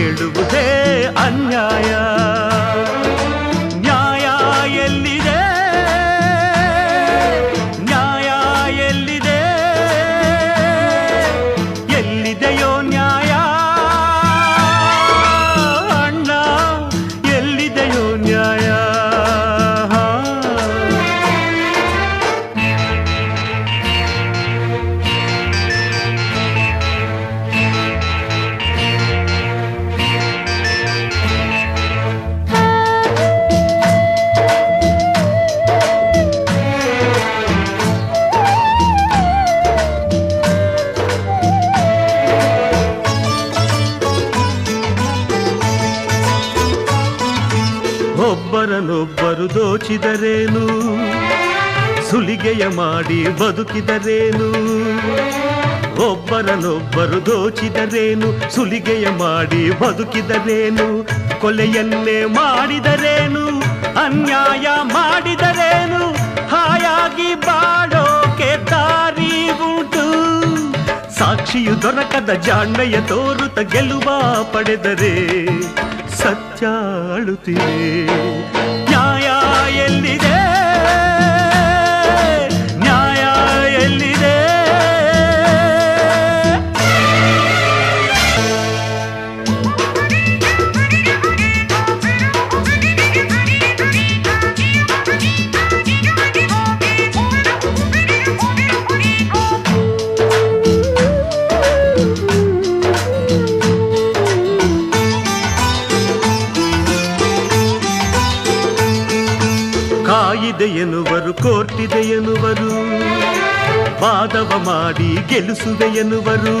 ನ್ಯಾಯವ ಕೇಳುವುದೇ ಅನ್ಯಾಯ. ಒಬ್ಬರನೊಬ್ಬರು ದೋಚಿದರೇನು? ಸುಲಿಗೆಯ ಮಾಡಿ ಬದುಕಿದರೇನು? ಒಬ್ಬರನೊಬ್ಬರು ದೋಚಿದರೇನು? ಸುಲಿಗೆಯ ಮಾಡಿ ಬದುಕಿದರೇನು? ಕೊಲೆಯನ್ನೇ ಮಾಡಿದರೇನು? ಅನ್ಯಾಯ ಮಾಡಿದರೇನು? ಹಾಯಾಗಿ ಬಾಡೋಕೆ ದಾರಿ ಉಂಟು. ಸಾಕ್ಷಿಯು ದೊರಕದ ಜಾಣ್ಮೆಯ ತೋರುತ್ತ ಗೆಲುವ ಪಡೆದರೆ ಸತ್ಯ ನ್ಯಾಯ ಕಾಯಿದೆ ಎನ್ನುವರು, ಕೋರ್ಟಿದೆ ಎನ್ನುವರು. ವಾದವ ಮಾಡಿ ಗೆಲ್ಲಿಸುವೆ ಎನ್ನುವರು.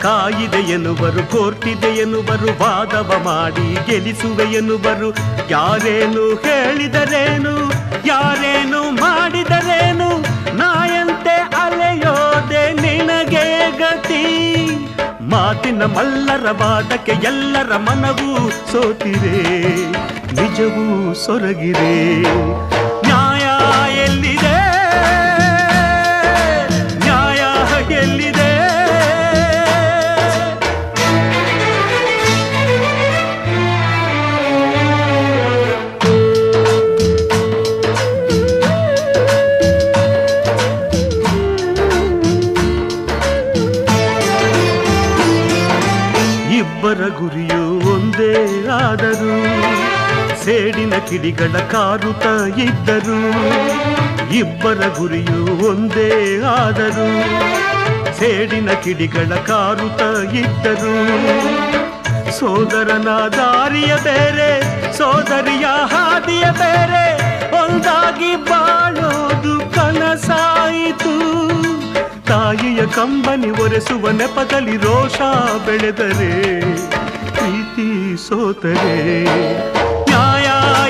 ಕಾಯಿದೆ ಎನ್ನುವರು, ಕೋರ್ಟಿದೆ ಎನ್ನುವರು. ವಾದವ ಮಾಡಿ ಗೆಲ್ಲಿಸುವೆ ಎನ್ನುವರು. ಯಾರೇನು ಹೇಳಿದರೇನು, ಯಾರೇನು ಮಾಡಿದರೇನು, ನಾಯಂತೆ ಅಲೆಯೋದೆ ನಿನಗೆ ಗತಿ. ಮಾತಿನ ಮಲ್ಲರ ವಾದಕ್ಕೆ ಎಲ್ಲರ ಮನವು ಸೋತಿರೆ. ನಿಜವೂ ಸೊರಗಿದೆ. ನ್ಯಾಯ ಎಲ್ಲಿದೆ? ನ್ಯಾಯ ಎಲ್ಲಿದೆ? ಇಬ್ಬರ ಗುರಿಯು ಒಂದೇ ಆದರೂ ಸೇಡಿನ ಕಿಡಿಗಳ ಕಾರುತ ಇದ್ದರು. ಇಬ್ಬರ ಗುರಿಯು ಒಂದೇ ಆದರು. ಸೇಡಿನ ಕಿಡಿಗಳ ಕಾರುತ ಇದ್ದರು. ಸೋದರನ ದಾರಿಯ ಬೇರೆ, ಸೋದರಿಯ ಹಾದಿಯ ಬೇರೆ, ಒಂದಾಗಿ ಬಾಳೋದು ಕನಸಾಯಿತು. ತಾಯಿಯ ಕಂಬನಿ ಒರೆಸುವ ನೆಪದಲ್ಲಿ ರೋಷ ಬೆಳೆದರೆ, ಪ್ರೀತಿ ಸೋತರೆ.